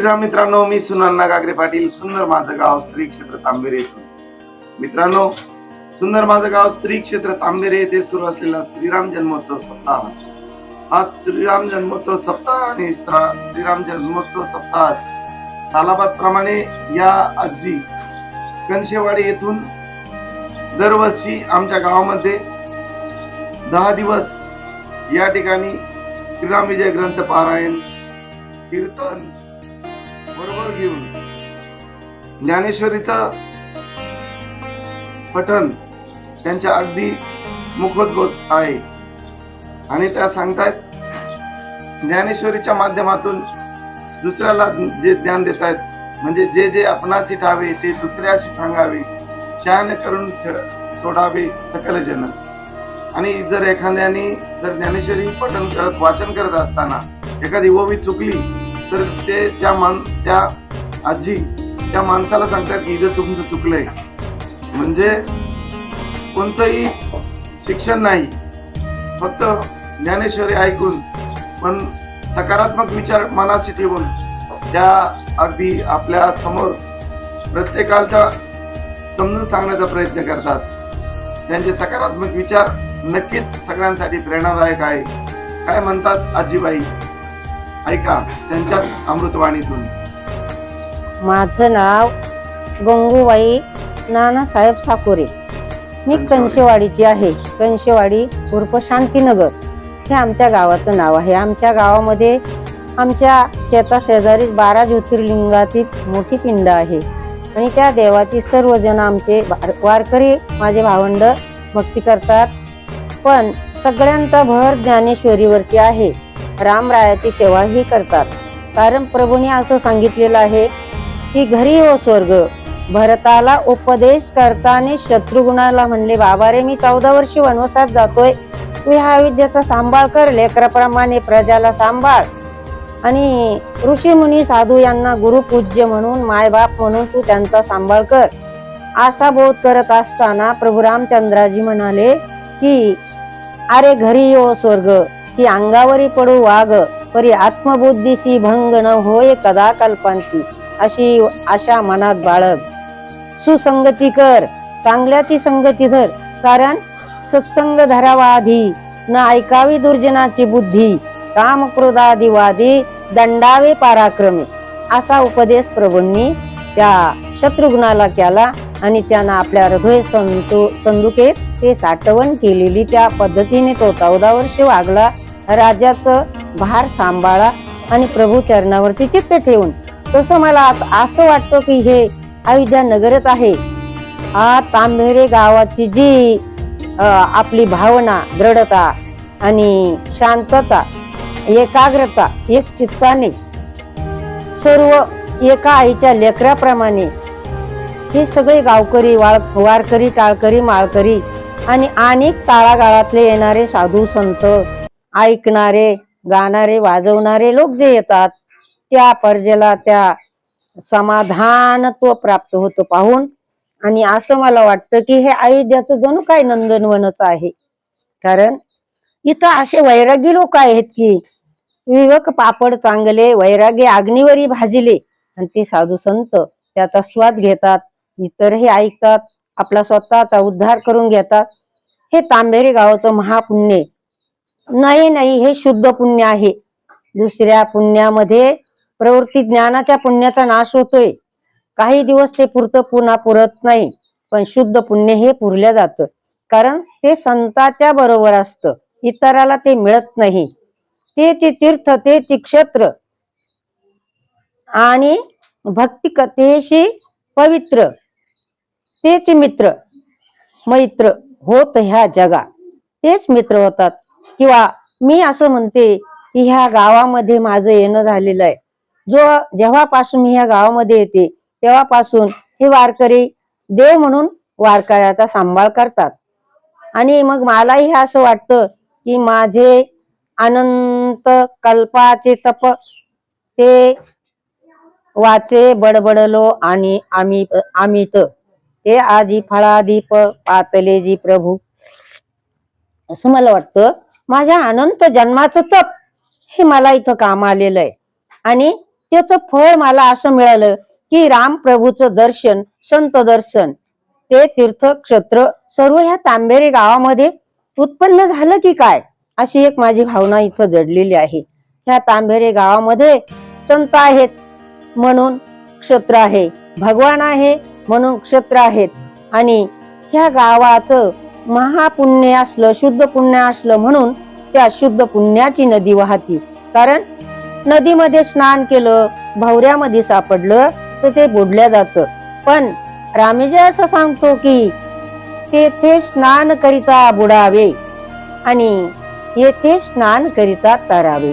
श्रीराम मित्रांनो मी सुनन्ना गागरे पाटील सुंदर माझं गाव श्री क्षेत्र तांबेरे येथून. मित्रांनो सुंदर माझं गाव श्री क्षेत्र तांबेरे येथे सुरू असलेला श्रीराम जन्मोत्सव सप्ताह. हा श्रीराम जन्मोत्सव सप्ताह आणि श्रीराम जन्मोत्सव सप्ताह सालाबाद प्रमाणे या आजी कनशेवाडी येथून दरवर्षी आमच्या गावामध्ये दहा दिवस या ठिकाणी श्रीराम विजय ग्रंथ पारायण कीर्तन बरोबर घेऊन ज्ञानेश्वरीचं पठन त्यांच्या अगदी मुखोद्गोत आहे. आणि त्या सांगतायत ज्ञानेश्वरीच्या माध्यमातून दुसऱ्याला जे ज्ञान देत आहेत म्हणजे जे जे आपणाशी ठावे ते दुसऱ्याशी सांगावे शहाण करून सोडावे सकल जन आणि जर एखाद्याने जर ज्ञानेश्वरी पठन करत वाचन करत असताना एखादी ओवी चुकली तर ते त्या मान त्या आजी त्या माणसाला सांगतात की इथं तुमचं चुकलंय. म्हणजे कोणतंही शिक्षण नाही. फक्त ज्ञानेश्वरी ऐकून पण सकारात्मक विचार मनाशी ठेवून त्या अगदी आपल्यासमोर प्रत्येकाला समजून सांगण्याचा प्रयत्न करतात. त्यांचे सकारात्मक विचार नक्कीच सगळ्यांसाठी प्रेरणादायक आहे. काय म्हणतात आजीबाई? ऐका त्यांच्याच अमृतवाणीतून. माझं नाव गंगूबाई नानासाहेब साकोरे. मी कंशेवाडी. कंशेवाडीची आहे. कंशेवाडी उर्फ शांतीनगर. हे आमच्या गावाचं नाव आहे. आमच्या गावामध्ये आमच्या शेता शेजारी बारा ज्योतिर्लिंगाची मोठी पिंड आहे. आणि त्या देवाची सर्वजण आमचे वार- वारकरी माझे भावंड भक्ती करतात. पण सगळ्यांचा भर ज्ञानेश्वरीवरती आहे. रामरायाची सेवाही करतात. कारण प्रभूने असं सांगितलेलं आहे की घरी हो स्वर्ग भरताला उपदेश करताना शत्रुगुणाला म्हणले बाबा रे मी चौदा वर्षी वनवासात जातोय. तू ह्या विद्येचा सांभाळ कर लेकराप्रमाणे प्रजाला सांभाळ. आणि ऋषी मुनी साधू यांना गुरुपूज्य म्हणून मायबाप म्हणून तू त्यांचा सांभाळ कर. असा बोध करत असताना प्रभू रामचंद्राजी म्हणाले की अरे घरी यो स्वर्ग ती अंगावरी पडू वाघ परी आत्मबुद्धीशी भंग न होय कदा कल्पांची अशी आशा मनात बाळग. सुसंगती कर चांगल्याची संगती धर कारण सत्संग धरावा आधी न ऐकावी दुर्जनाची बुद्धी काम क्रोधादी वादी दंडावे पराक्रमी असा उपदेश प्रभूंनी त्या शत्रुघ्नाला केला आणि त्यांना आपल्या हृदय संतु संदुकेत ते साठवण केलेली त्या पद्धतीने तो चौदा वर्ष वागला. राजाचं भार सांभाळा आणि प्रभू चरणावरती चित्त ठेवून. तसं मला असं वाटतं की हे अयोध्या नगरच आहे. हा तांबेरे गावाची जी आपली भावना दृढता आणि शांतता एकाग्रता एक चित्ताने सर्व एका आईच्या लेकराप्रमाणे हे सगळे गावकरी वाळ वारकरी टाळकरी माळकरी आणि अनेक ताळागाळातले येणारे साधू संत ऐकणारे गाणारे वाजवणारे लोक जे येतात त्या पर्जेला त्या समाधानत्व प्राप्त होतं पाहून. आणि असं मला वाटतं की हे अयोध्याचं जणू काय नंदनवनच आहे. कारण इथं असे वैरागी लोक आहेत की विवक पापड चांगले वैरागी अग्निवरी भाजिले. आणि ते साधू संत त्याचा स्वाद घेतात इतरही ऐकतात आपला स्वतःचा उद्धार करून घेतात. हे तांबेरी गावाचं महापुण्य नाही नाही हे शुद्ध पुण्य आहे. दुसऱ्या पुण्यामध्ये प्रवृत्ती ज्ञानाच्या पुण्याचा नाश होतोय. काही दिवस ते पुरतं पुन्हा पुरत नाही. पण शुद्ध पुण्य हे पुरल्या जातं. कारण ते संताच्या बरोबर असतं. इतराला ते मिळत नाही. ते ती तीर्थ ते ते क्षेत्र. आणि भक्ती कथेशी पवित्र. तेच मित्र. मैत्र होत ह्या जगा तेच मित्र होतात. किंवा मी असं म्हणते की ह्या गावामध्ये माझं येणं झालेलं आहे. जो जेव्हापासून मी ह्या गावामध्ये येते तेव्हापासून हे वारकरी देव म्हणून वारकऱ्याचा सांभाळ करतात. आणि मग मलाही असं वाटतं की माझे अनंत कल्पाचे तप ते वाचे बडबडलो आणि आम्ही आमित ते आजी फळादीप पातले जी प्रभू. असं मला वाटतं. माझ्या अनंत जन्माचं तप हे मला इथं काम आलेलं आहे. आणि त्याचं फळ मला असं मिळालं की राम प्रभूचं दर्शन संत दर्शन ते तीर्थक्षेत्र सर्व ह्या तांबेरे गावामध्ये उत्पन्न झालं की काय अशी एक माझी भावना इथं जडलेली आहे. ह्या तांबेरे गावामध्ये संत आहेत म्हणून क्षेत्र आहे भगवान आहे म्हणून क्षेत्र आहेत. आणि ह्या गावाचं महापुण्य असलं शुद्ध पुण्य असलं म्हणून त्या शुद्ध पुण्याची नदी वाहती. कारण नदीमध्ये स्नान केलं भवऱ्यामध्ये सापडलं तर ते बुडल्या जातं. पण रामेजय असं सांगतो की तेथे स्नान करिता बुडावे आणि येथे स्नान करिता तरावे.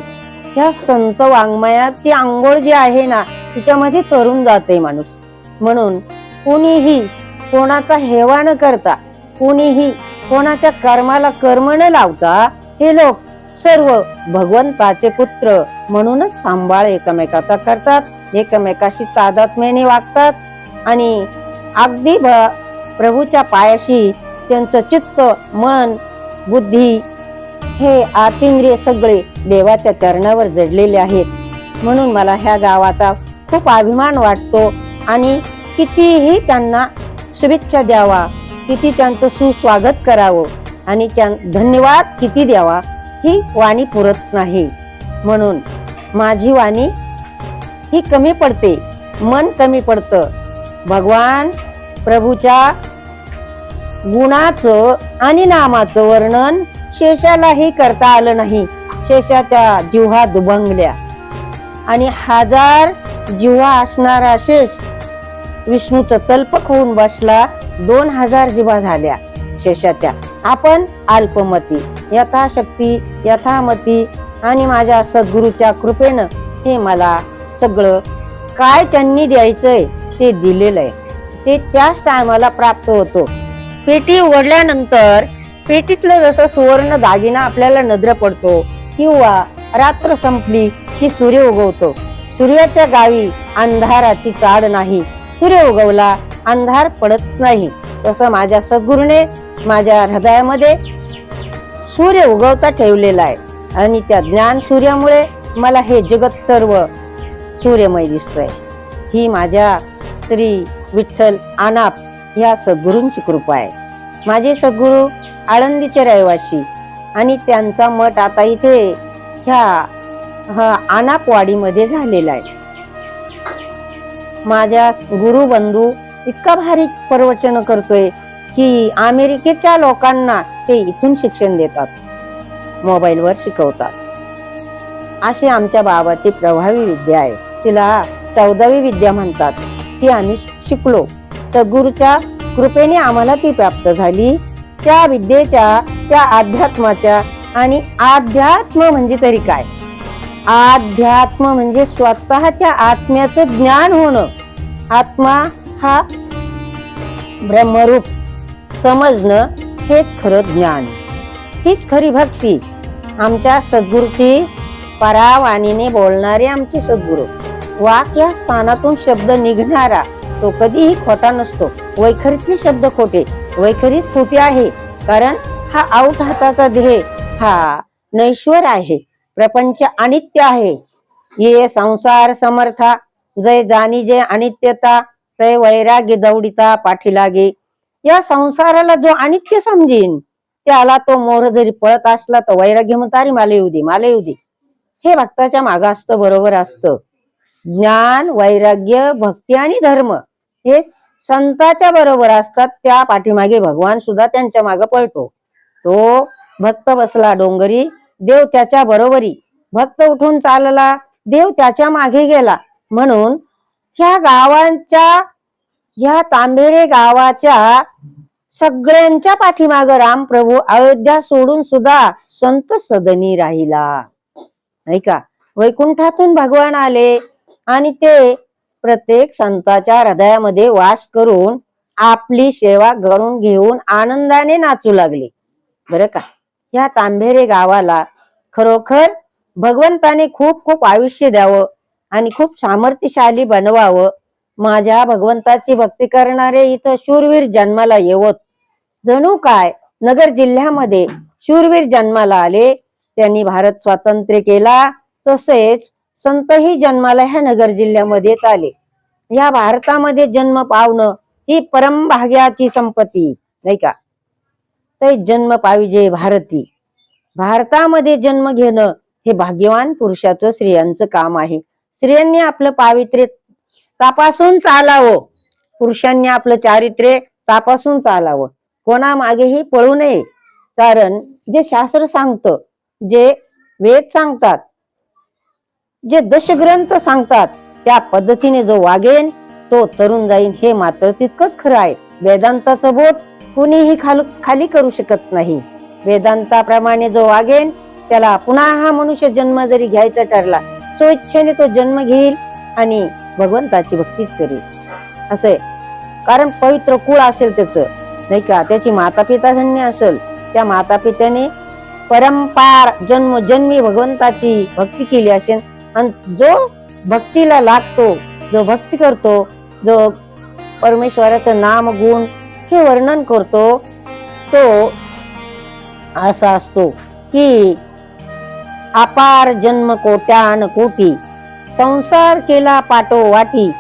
ह्या संत वाङ्मयाची आंघोळ जी आहे ना तिच्यामध्ये तरुण जाते माणूस. म्हणून कोणीही कोणाचा हेवा न करता कोणीही कोणाच्या कर्माला कर्म न लावता हे लोक सर्व भगवंताचे पुत्र म्हणूनच सांभाळ एकमेकाचा करतात. एकमेकाशी तादात्म्याने वागतात. आणि अगदी भ- प्रभूच्या पायाशी त्यांचं चित्त मन बुद्धी हे आतिंद्रिय सगळे देवाच्या चरणावर जडलेले आहेत. म्हणून मला ह्या गावाचा खूप अभिमान वाटतो आणि कितीही त्यांना शुभेच्छा द्यावा. किती त्यांचं सुस्वागत करावं आणि त्या धन्यवाद किती द्यावा ही वाणी पुरत नाही. म्हणून माझी वाणी ही कमी पडते मन कमी पडतं. भगवान प्रभूच्या गुणाचं आणि नामाचं वर्णन शेषालाही करता आलं नाही. शेषाच्या जिव्हा दुभंगल्या आणि हजार जिव्हा असणारा शेष विष्णूचं तल्पक होऊन बसला दोन हजार जीवा झाल्या शेषाच्या. आपण अल्पमती यथाशक्ती यथामती आणि माझ्या सद्गुरूच्या कृपेनं हे मला सगळं काय त्यांनी द्यायचंय ते दिलेलं आहे. ते त्याच टायमाला प्राप्त होतो. पेटी उघडल्यानंतर पेटीतलं जसं सुवर्ण दागिना आपल्याला नजर पडतो किंवा रात्र संपली की सूर्य उगवतो. सूर्याच्या गावी अंधाराची चाड नाही. सूर्य उगवला अंधार पडत नाही. तसं माझ्या सद्गुरूने माझ्या हृदयामध्ये सूर्य उगवता ठेवलेला आहे. आणि त्या ज्ञान सूर्यामुळे मला हे जगत सर्व सूर्यमय दिसतंय. ही माझ्या श्री विठ्ठल आनाप ह्या सद्गुरूंची कृपा आहे. माझे सद्गुरू आळंदीचे रहिवासी आणि त्यांचा मठ आता इथे ह्या हा आनापवाडीमध्ये झालेला आहे. माझ्या गुरुबंधू इतका भारी प्रवचन करतोय की अमेरिकेच्या लोकांना ते इथून शिक्षण देतात. मोबाईलवर शिकवतात. अशी आमच्या बाबाची प्रभावी विद्या आहे. तिला चौदावी विद्या म्हणतात. ती आम्ही शिकलो. सद्गुरूच्या कृपेने आम्हाला ती प्राप्त झाली. त्या विद्येच्या त्या अध्यात्माच्या आणि अध्यात्म म्हणजे तरी काय? अध्यात्म म्हणजे स्वतःच्या आत्म्याचं ज्ञान होणं. आत्मा हा ब्रह्मरूप समजणं हेच खरं ज्ञान. हीच खरी भक्ती. आमच्या सद्गुरूची परावाणीने बोलणारे आमचे सद्गुरू. वाक या स्थानातून शब्द निघणारा तो कधीही खोटा नसतो. वैखरीतले शब्द खोटे. वैखरीत खोटे आहे. कारण हा आऊट हाताचा ध्येय हा नैश्वर आहे. प्रपंच अनित्य आहे. ये संसार समर्था. जय जाणी जय अनित्यता. तय वैराग्य पाठी पाठीलागे. या संसाराला जो अनित्य समजीन त्याला तो मोर जरी पळत असला तर वैराग्य म्हणतारी मला येऊ दे मला येऊ दे. हे भक्ताच्या माग असतं बरोबर असतं. ज्ञान वैराग्य भक्ती आणि धर्म हे संताच्या बरोबर असतात त्या पाठीमागे भगवान सुद्धा त्यांच्या मागे पळतो. तो भक्त बसला डोंगरी देव त्याच्या बरोबरी. भक्त उठून चालला देव त्याच्यामागे गेला. म्हणून ह्या गावांच्या ह्या तांबेरे गावाच्या सगळ्यांच्या पाठीमाग राम प्रभू अयोध्या सोडून सुद्धा संत सदनी राहिला. नाही का? वैकुंठातून भगवान आले आणि ते प्रत्येक संताच्या हृदयामध्ये वास करून आपली सेवा करून घेऊन आनंदाने नाचू लागले. बरं का? या तांबेरे गावाला खरोखर भगवंताने खूप खूप आयुष्य द्यावं. आणि खूप सामर्थ्यशाली बनवावं. माझ्या भगवंताची भक्ती करणारे इथं शूरवीर जन्माला येवत. जणू काय? नगर जिल्ह्यामध्ये शूरवीर जन्माला आले. त्यांनी भारत स्वातंत्र्य केला. तसेच संतही जन्माला ह्या नगर जिल्ह्यामध्येच आले. या भारतामध्ये जन्म पावणं ही परमभाग्याची संपत्ती नाही का? ते जन्म पाहिजे भारती. भारतामध्ये जन्म घेणं हे भाग्यवान पुरुषाचं स्त्रियांचं काम आहे. स्त्रियांनी आपलं पावित्र्य तपासून चालावं. पुरुषांनी आपलं चारित्र्य तपासून चालावं. कोणामागेही पळू नये. कारण जे शास्त्र सांगतं जे वेद सांगतात जे दशग्रंथ सांगतात त्या पद्धतीने जो वागेन तो तरुण जाईन हे मात्र तितकंच खरं आहे. वेदांताचं बोध कुणीही खालू खाली करू शकत नाही. वेदांताप्रमाणे जो वागेन त्याला पुन्हा हा मनुष्य जन्म जरी घ्यायचा ठरला स्वेच्छेने तो जन्म घेईल आणि भगवंताची भक्तीच करेल. असं आहे. कारण पवित्र कुळ असेल त्याचं नाही का? त्याची माता पिता धन्य असेल. त्या माता पित्याने परंपार जन्म जन्मी भगवंताची भक्ती केली असेल आणि जो भक्तीला लागतो जो भक्ती करतो जो परमेश्वराचं नाम गुण हे वर्णन करतो तो असा असतो की अपार जन्म कोट्यान कोटी. संसार केला पाटो वाटी.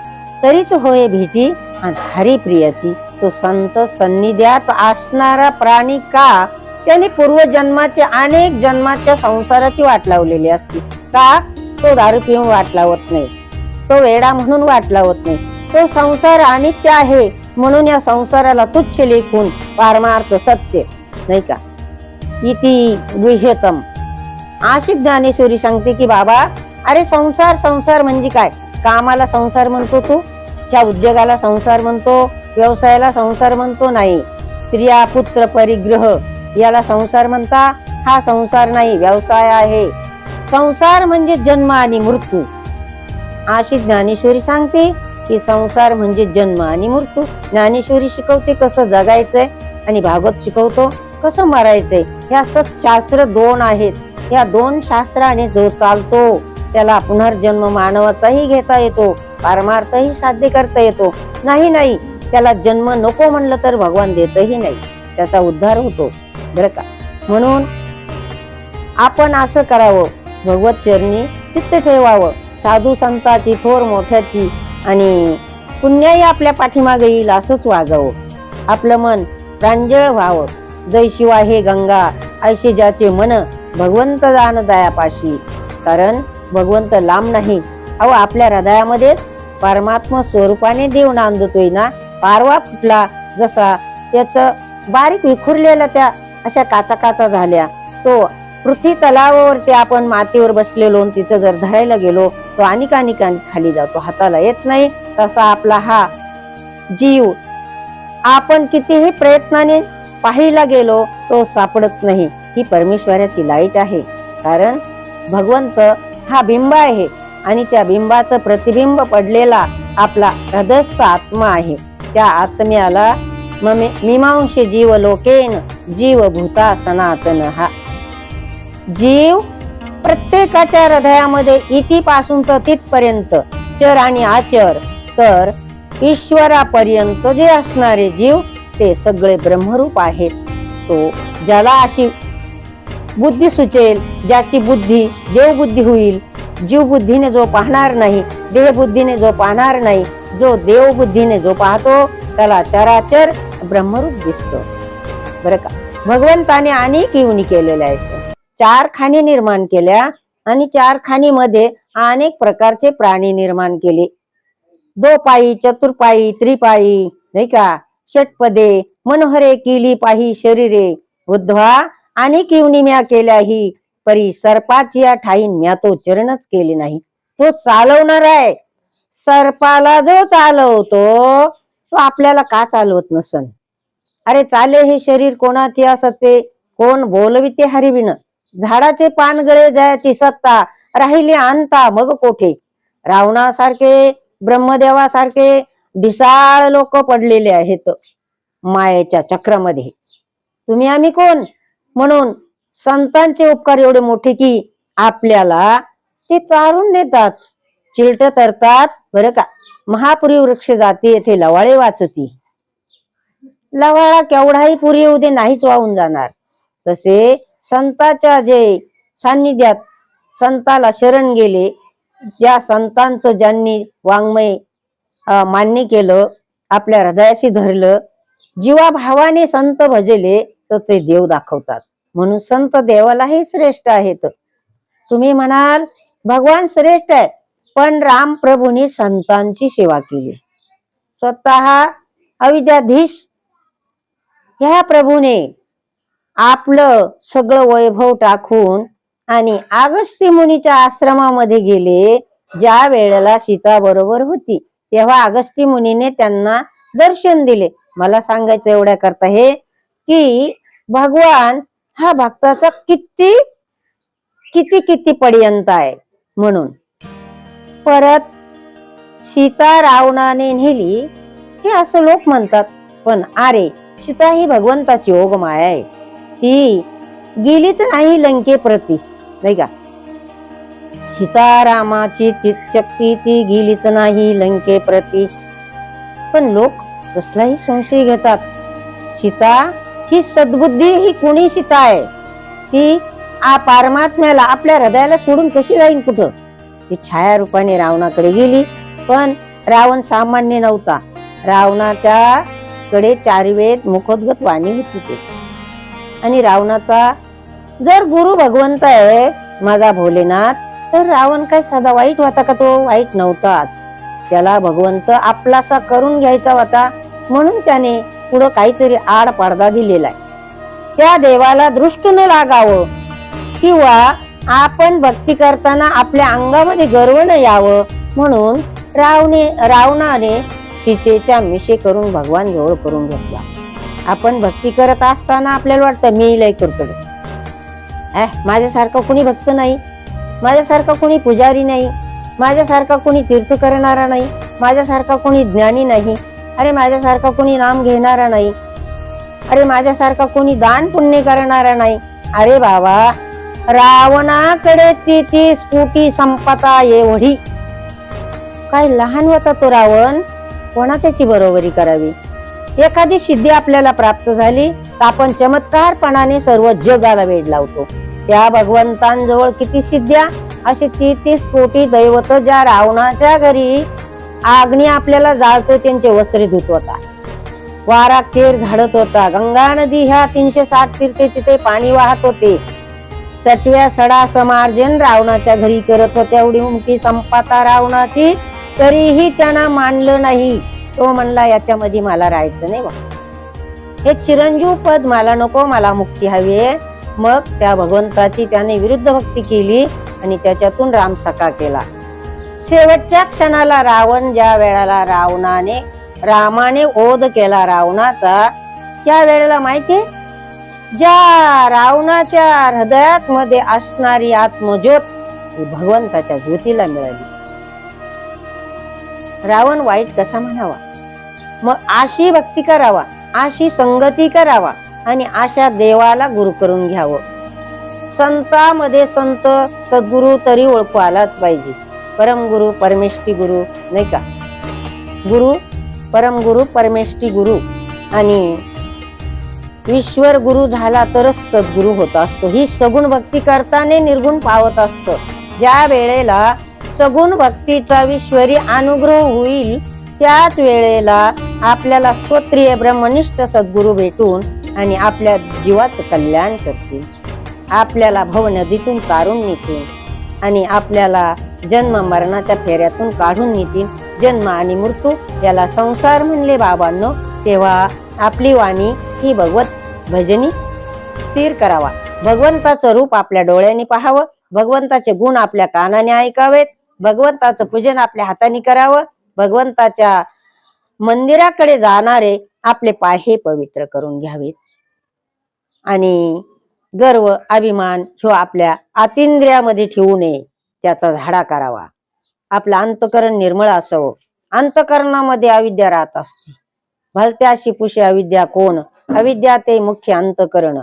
तरीच होय भीती आणि हरिप्रियाची तो संत सन्निध्यात असणारा प्राणी का? त्याने पूर्वजन्माचे अनेक जन्माच्या संसाराची वाट लावलेली असते. का? तो दारू पिऊन वाट लावत नाही. तो वेडा म्हणून वाट लावत नाही. तो संसार अनित्य आहे म्हणून या संसाराला तुच्छ लेखून पारमार्थ सत्य. नाही का? इति गुह्यतम. आशिक ज्ञानेश्वरी सांगते की बाबा अरे संसार संसार म्हणजे काय? कामाला संसार म्हणतो तू त्या उद्योगाला संसार म्हणतो व्यवसायाला संसार म्हणतो नाही. स्त्रिया पुत्र परिग्रह याला संसार म्हणता हा संसार नाही व्यवसाय आहे. संसार म्हणजे जन्म आणि मृत्यू. आशिक ज्ञानेश्वरी सांगते की संसार म्हणजे जन्म आणि मृत्यू. ज्ञानेश्वरी शिकवते कसं जगायचंय आणि भागवत शिकवतो कसं मरायचंय. ह्या सत्शास्त्र दोन आहेत. या दोन शास्त्राने जो चालतो त्याला पुनर्जन्म मानवाचाही घेता येतो पारमार्थही साध्य करता येतो. नाही नाही त्याला जन्म नको म्हणलं तर भगवान देतही नाही. त्याचा उद्धार होतो. बरं का? म्हणून आपण असं करावं. भगवत चरणी चित्त ठेवावं. साधू संताची थोर मोठ्याची आणि पुण्याही आपल्या पाठीमागे येईल असंच वागावं. आपलं मन प्रांजळ व्हावं. जय शिवा हे गंगा ऐशी ज्याचे मन भगवंत जाण दयापाशी. कारण भगवंत लांब नाही. अहो आपल्या हृदयामध्येच परमात्मा स्वरूपाने देव नांदतोय ना? पारवा फुटला जसा. त्याच बारीक विखुरलेला त्या अशा काचा काचा झाल्या. तो पृथ्वी तलावावरती आपण मातीवर बसलेलो तिथं जर धरायला गेलो तो अनेक अनेक खाली जातो. हाताला येत नाही. तसा आपला हा जीव आपण कितीही प्रयत्नाने पाहायला गेलो तो सापडत नाही. ही परमेश्वराची लाइट आहे. कारण भगवंत हा बिंब आहे आणि त्या बिंबाचं प्रतिबिंब पडलेला आपला हृदयस्थ आत्मा आहे. त्या आत्म्याला मीमांश मीमांशी जीव लोकेन जीव भूता सनातन. हा जीव प्रत्येकाच्या हृदयामध्ये इतिपासून तर तिथपर्यंत चर आणि आचर तर ईश्वरापर्यंत जे असणारे जीव ते सगळे ब्रह्मरूप आहेत. तो ज्याला अशी बुद्धी सुचेल ज्याची बुद्धी देवबुद्धी होईल. जीव बुद्धीने जो पाहणार नाही देहबुद्धीने जो पाहणार नाही जो देवबुद्धीने जो पाहतो त्याला चराचर ब्रह्मरूप दिसतो. बरं का? भगवंताने अनेक युनी केलेल्या आहेत. चार खाणी निर्माण केल्या आणि चार खाणीमध्ये अनेक प्रकारचे प्राणी निर्माण केले. दो पायी चतुर्पायी त्रिपायी नाही का? षटपदे मनोहरे किली पाही शरीरे. बुद्धवा आणि युनी म्या केल्या ही परी सर्पाची या ठाईन म्या तो चरणच केले नाही. तो चालवणार आहे. सर्पाला जो चालवतो तो आपल्याला का चालवत नसन? अरे चाले हे शरीर कोणाचे असते कोण बोलविते हरिविन झाडाचे पान गळे जायची सत्ता राहिली आणता मग कोठे? रावणासारखे ब्रह्मदेवासारखे ढिसाळ लोक पडलेले आहेत मायेच्या चक्रामध्ये. तुम्ही आम्ही कोण? म्हणून संतांचे उपकार एवढे मोठे की आपल्याला ते तारून देतात चिलट तरतात. बरं का? महापुरी वृक्ष जाते येथे लवाळे वाचती. लवाळा केवढाही पुरी येऊ दे नाहीच वाहून जाणार. तसे संताच्या जे सान्निध्यात संताला शरण गेले ज्या संतांचं ज्यांनी वाङ्मय मान्य केलं आपल्या हृदयाशी धरलं जीवाभावाने संत भजले तर ते देव दाखवतात. म्हणून संत देवालाही श्रेष्ठ आहेत. तुम्ही म्हणाल भगवान श्रेष्ठ आहे पण राम प्रभूने संतांची सेवा केली. स्वतः अविद्याधीश ह्या प्रभूने आपलं सगळं वैभव टाकून आणि अगस्ती मुनीच्या आश्रमामध्ये गेले ज्या वेळेला सीता बरोबर होती तेव्हा अगस्ती मुनीने त्यांना दर्शन दिले. मला सांगायचं एवढ्या करता हे की भगवान हा भक्ताचा किती किती किती पर्यंत आहे म्हणून. परत सीता रावणाने नेली हे असं लोक म्हणतात पण अरे सीता ही भगवंताची ओगमाया आहे. ती गेलीच नाही लंके प्रती नाही का? सीतारामाची चितशक्ती ती गेलीच नाही लंके प्रती पण लोक कसलाही संशय घेतात. सीता ही सद्बुद्धी ही कोणी सीता आहे ती आ परमात्म्याला आपल्या हृदयाला सोडून कशी जाईल कुठं? ती छाया रूपाने रावणाकडे गेली पण रावण सामान्य नव्हता. रावणाच्या कडे चार वेद मुखोद्गत वाणी होती ते. आणि रावणाचा जर गुरु भगवंत आहे माझा भोलेनाथ तर रावण काय साधा वाईट होता का तो? वाईट नव्हताच. त्याला भगवंत आपलासा करून घ्यायचा होता. म्हणून त्याने पुढं काहीतरी आड पडदा दिलेला आहे. त्या देवाला दृष्ट न लागावं किंवा आपण भक्ती करताना आपल्या अंगामध्ये गर्व न यावं म्हणून रावणे रावणाने सीतेच्या मिशे करून भगवान जवळ करून घेतला. आपण भक्ती करत असताना आपल्याला वाटतं मी लय करतो माझ्यासारखं माझ्यासारखा कोणी भक्त नाही. माझ्यासारखा कोणी पुजारी नाही. माझ्यासारखा कोणी तीर्थ करणारा नाही. माझ्यासारखा कोणी ज्ञानी नाही. अरे माझ्यासारखा कोणी नाम घेणारा नाही. अरे माझ्यासारखा कोणी दान पुण्य करणारा नाही. अरे बाबा रावणाकडे ती ती स्फुटी संपता एवढी. काय लहान होता तो रावण? कोणा त्याची बरोबरी करावी? एखादी सिद्धी आपल्याला प्राप्त झाली तर आपण चमत्कारपणाने सर्व जगाला वेळ लावतो. त्या भगवंतांजवळ किती सिद्ध्या? अशी ती ती कोटी दैवत ज्या रावणाच्या घरी आग्नी आपल्याला जाळतो त्यांचे वस्त्रे धुत होता. वारा केर झाडत होता. गंगा नदी ह्या तीनशे साठ तीर्थे तिथे पाणी वाहत होते. सटव्या सडा समार्जन रावणाच्या घरी करत होत्या. एवढी उमकी संपाता रावणाची तरीही त्यांना मानलं नाही. तो म्हणला याच्यामध्ये मला राहायचं नाही बा. हे चिरंजीव पद मला नको मला मुक्ती हवी आहे. मग त्या भगवंताची त्याने विरुद्ध भक्ती केली आणि त्याच्यातून राम सका केला. शेवटच्या क्षणाला रावण ज्या वेळेला रावणाने रामाने ओध केला रावणाचा त्या वेळेला माहितीये ज्या रावणाच्या हृदयात मध्ये असणारी आत्मज्योत ही भगवंताच्या ज्योतीला मिळाली. रावण वाईट कसा म्हणावा? मग अशी भक्ती करावा अशी संगती करावा आणि अशा देवाला गुरु करून घ्यावं. संतामध्ये संत सद्गुरु तरी ओळखू आलाच पाहिजे. परमगुरु परमेष्टी गुरु नाही का? गुरु परमगुरु परमेष्टी गुरु. आणि ईश्वर गुरु झाला तरच सद्गुरु होत असतो. ही सगुण भक्ती करताने निर्गुण पावत असत. ज्या वेळेला सगुण भक्तीचा ईश्वरी अनुग्रह होईल त्याच वेळेला आपल्याला स्वत्रिय ब्रह्मनिष्ठ सद्गुरु भेटून आणि आपल्या जीवाचं कल्याण करतील. आपल्याला भवनदीतून काढून नेतील आणि आपल्याला जन्म मरणाच्या फेऱ्यातून काढून नेतील. जन्म आणि मृत्यू याला संसार म्हणले बाबांनो. तेव्हा आपली वाणी ही भगवत भजनी स्थिर करावा. भगवंताचं रूप आपल्या डोळ्यांनी पाहावं. भगवंताचे गुण आपल्या कानाने ऐकावेत. भगवंताचं पूजन आपल्या हाताने करावं. भगवंताच्या मंदिराकडे जाणारे आपले पाय हे पवित्र करून घ्यावेत. आणि गर्व अभिमान ह्यो आपल्या आतिंद्रियामध्ये ठेवू नये. त्याचा झाडा करावा. आपलं अंतकरण निर्मळ असावं. अंतकरणामध्ये अविद्या राहत असते. भलत्या पुषे अविद्या कोण? अविद्या ते मुख्य अंतकरण.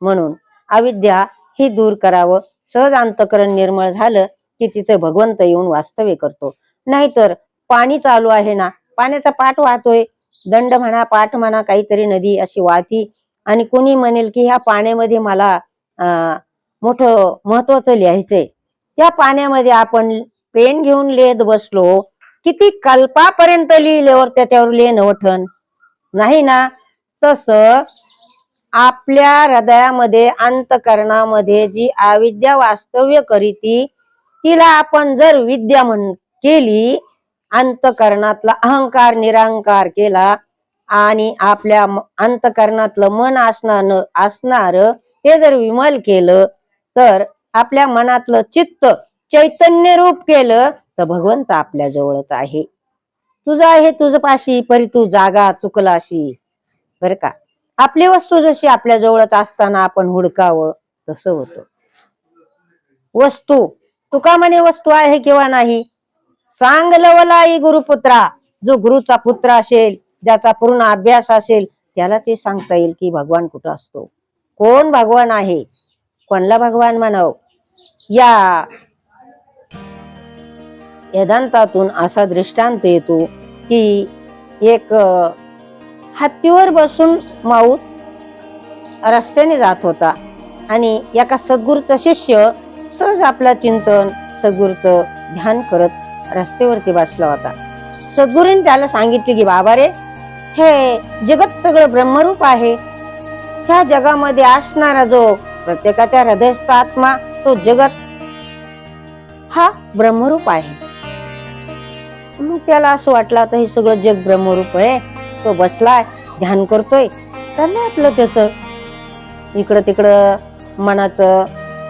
म्हणून अविद्या ही दूर करावं. सहज अंतकरण निर्मळ झालं की तिथे भगवंत येऊन वास्तव्य करतो. नाहीतर पाणी चालू आहे ना? पाण्याचा पाठ वाहतोय. दंड म्हणा पाठ म्हणा काहीतरी नदी अशी वाहती. आणि कोणी म्हणेल की ह्या पाण्यामध्ये मला अं, मोठं महत्वाचं लिहायचंय. त्या पाण्यामध्ये आपण पेन घेऊन लिहित बसलो. किती कल्पापर्यंत लिहिल्यावर त्याच्यावर लिहिणं वठण? नाही ना? तस आपल्या हृदयामध्ये अंतकरणामध्ये जी अविद्या वास्तव्य करीती तिला आपण जर विद्या म्हण केली अंतकरणातला अहंकार निरांकार केला आणि आपल्या अंतकरणातलं मन असणार असणार ते जर विमल केलं तर आपल्या मनातलं चित्त चैतन्य रूप केलं तर भगवंत आपल्या जवळच आहे. तुझं आहे तुझं पाशी परी तू जागा चुकलाशी. बर का? आपली वस्तू जशी आपल्या जवळच असताना आपण हुडकावं तसं होतं. वस्तू तुका म्हणे वस्तू आहे किंवा नाही? सांग लवलाई गुरुपुत्रा जो गुरुचा पुत्र असेल ज्याचा पूर्ण अभ्यास असेल त्याला ते सांगता येईल की भगवान कुठं असतो? कोण भगवान आहे? कोणला भगवान म्हणाव? या. वेदांतातून असा दृष्टांत येतो की एक हत्तीवर बसून माऊत रस्त्याने जात होता आणि एका सद्गुरूचा शिष्य सहज आपला चिंतन सद्गुरूचं ध्यान करत रस्त्यावरती बसला होता. सद्गुरूने त्याला सांगितले की बाबा रे हे जगत सगळं ब्रह्मरूप आहे. ह्या जगामध्ये असणारा जो प्रत्येकाच्या हृदयस्थ आत्मा तो जगत हा ब्रह्मरूप आहे. मग त्याला असं वाटलं आता हे सगळं जग ब्रह्मरूप आहे. तो बसलाय ध्यान करतोय. त्याला आपलं त्याच इकडं तिकडं मनाचं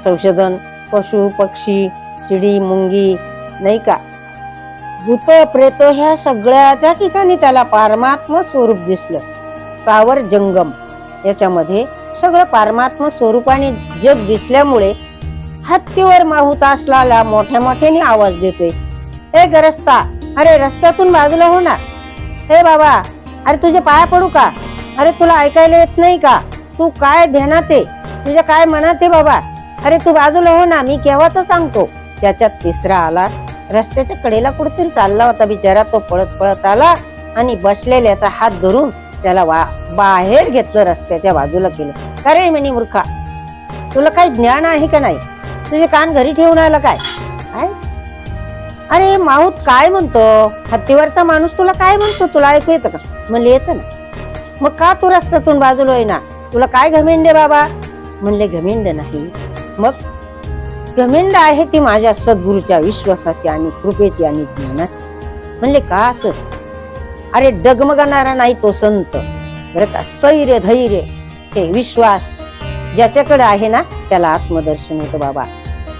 संशोधन पशु पक्षी चिडी मुंगी नाही का? भूत प्रेत ह्या सगळ्याच्या ठिकाणी त्याला पारमात्म स्वरूप दिसलं. स्थावर जंगम. याच्यामध्ये सगळं पारमात्म स्वरूपाने जग दिसल्यामुळे हत्तीवर माहूत असला मोठ्या मोठ्याने आवाज देतोय. ए गरस्ता अरे रस्त्यातून बाजूला हो ना. हे बाबा अरे तुझे पाया पडू का? अरे तुला ऐकायला येत नाही का? तू काय ध्यानात आहे? तुझ्या काय मनात आहे बाबा? अरे तू बाजूला हो ना मी केव्हाच सांगतो. त्याच्यात तिसरा आला. रस्त्याच्या कडेला कुठेतरी चालला होता बिचारा. तो पळत पळत आला आणि बसलेल्याचा हात धरून त्याला वा बाहेर घेतलं रस्त्याच्या बाजूला केलं. अरे म्हणे मूर्खा तुला काही ज्ञान आहे का नाही? तुझे कान घरी ठेवून आला काय? अरे माऊत काय म्हणतो? हत्तीवरचा माणूस तुला काय म्हणतो? तुला ऐकू येतं का? म्हणले येतं ना. मग का तू रस्त्यातून बाजूला ना तुला काय घमेंड बाबा? म्हणले घमेंड नाही. मग? घमेंड आहे ती माझ्या सद्गुरूच्या विश्वासाची आणि कृपेची आणि ज्ञानाची. म्हणले का असं? अरे डगमगणारा नाही तो संत. बरं का? स्थैर्य धैर्य. हे विश्वास ज्याच्याकडे आहे ना त्याला आत्मदर्शन होतं बाबा.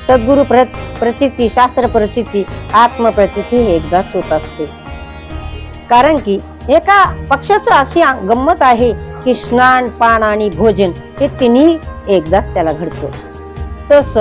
सद्गुरु प्र प्रचिती शास्त्र प्रचिती आत्मप्रचिती हे एकदाच होत असते. कारण की एका पक्षाचं अशी गंमत आहे की स्नान पान आणि भोजन हे तिन्ही एकदाच त्याला घडतं. तस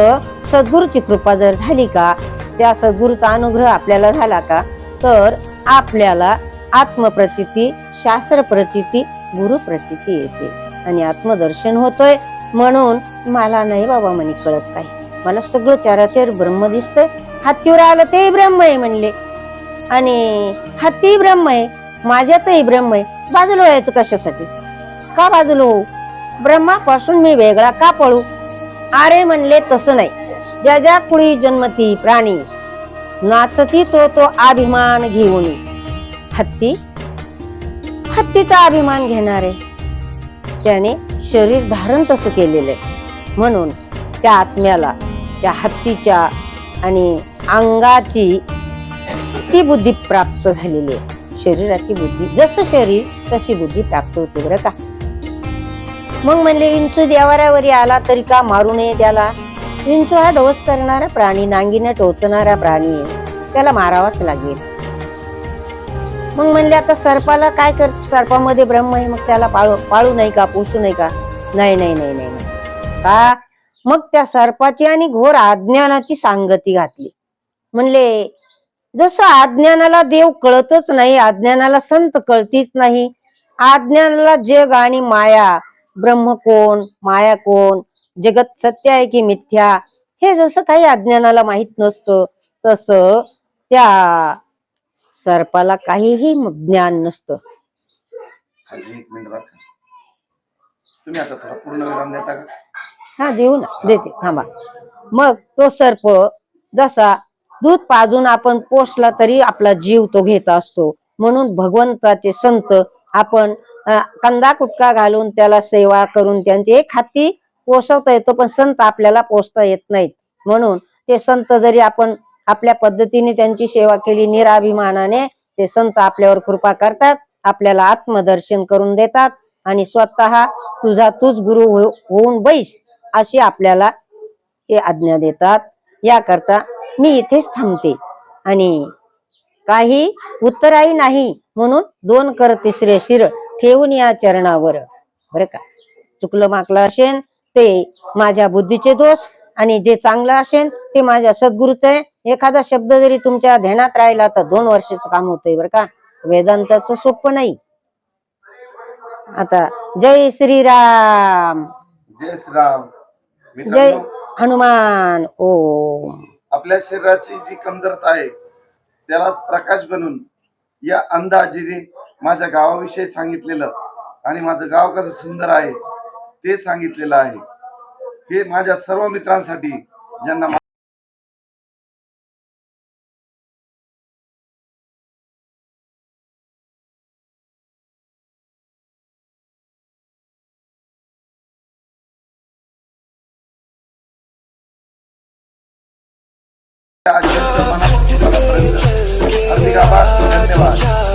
सद्गुरूची कृपा जर झाली का त्या सद्गुरूचा अनुग्रह आपल्याला झाला का तर आपल्याला आत्मप्रचिती शास्त्र प्रचिती गुरु प्रचिती येते. आणि आत्मदर्शन होतोय म्हणून मला नाही बाबा म्हणे कळत काही. मला सगळं चाराचेर ब्रह्म दिसतंय. हत्तीवर आलं ते ब्रह्म आहे म्हणले. आणि हत्ती ब्रह्म आहे माझ्यातही ब्रह्म आहे. बाजूला व्हायचं कशासाठी? का बाजूला होऊ? ब्रह्मापासून मी वेगळा का पळू? अरे म्हणले तसं नाही. ज्या ज्या कुळी जन्मती प्राणी नाचती तो तो अभिमान घेऊन. हत्ती? हत्तीचा अभिमान घेणार. आहे त्याने शरीर धारण तसं केलेलं आहे. म्हणून त्या आत्म्याला त्या हत्तीच्या आणि अंगाची ती बुद्धी प्राप्त झालेली आहे. शरीराची बुद्धी जसं शरीर तशी बुद्धी प्राप्त होते बरं का. मग म्हणले विंचू देवाऱ्यावरी आला तरी का मारू नये त्याला? विंचू हा डोस करणारा प्राणी नांगीनं टोचणारा प्राणी आहे. त्याला मारावाच लागेल. मग म्हणले आता सर्पाला काय कर सर्पामध्ये ब्रह्म आहे मग त्याला पाळू पाळू नाही का पोसू नाही का? नाही नाही नाही नाही नाही. का? मग त्या सर्पाची आणि घोर अज्ञानाची सांगती घातली. म्हणले जसं अज्ञानाला देव कळतच नाही अज्ञानाला संत कळतीच नाही. अज्ञानाला जग आणि माया ब्रह्म कोण माया कोण जगत सत्य आहे की मिथ्या हे जसं काही अज्ञानाला माहीत नसतं तसं त्या सर्पाला काहीही ज्ञान नसतं. खाली एक मिनिट बघा तुम्ही आता थोडा पूर्ण विराम देता का? हा देऊ ना. देते. थांबा. मग तो सर्प जसा दूध पाजून आपण पोसला तरी आपला जीव तो घेत असतो. म्हणून भगवंताचे संत आपण अं, कंदा कुटका घालून त्याला सेवा करून त्यांची एक हाती पोसवता येतो पण संत आपल्याला पोसता येत नाहीत. म्हणून ते संत जरी आपण आपल्या पद्धतीने त्यांची सेवा केली निराभिमानाने ते संत आपल्यावर कृपा करतात आपल्याला आत्मदर्शन करून देतात आणि स्वतः तुझा तूच गुरु हो- होऊन बैस अशी आपल्याला ते आज्ञा देतात. याकरता मी इथेच थांबते आणि काही उत्तराही नाही म्हणून दोन कर तिसरे शिर ठेवून या चरणावर. बरं का? चुकलं माकलं असेल ते माझ्या बुद्धीचे दोष आणि जे चांगलं असेल ते माझ्या सद्गुरूचं आहे. एखादा शब्द जरी तुमच्या ध्यानात राहिला तर दोन वर्षाचं काम होतंय बरं का. वेदांताचं सोपं नाही. आता जय श्रीराम. जय श्रीराम. जय हनुमान. ओम. आपल्या शरीराची जी कमतरता आहे त्यालाच प्रकाश बनून या अंदाजीने माझ्या गावाविषयी सांगितलेलं आणि माझं गाव कसं सुंदर आहे ते सांगितलेलं आहे. हे माझ्या सर्व मित्रांसाठी ज्यांना मा- अत्यंत मनापासून मनापर्यंत. हार्दिक आभार धन्यवाद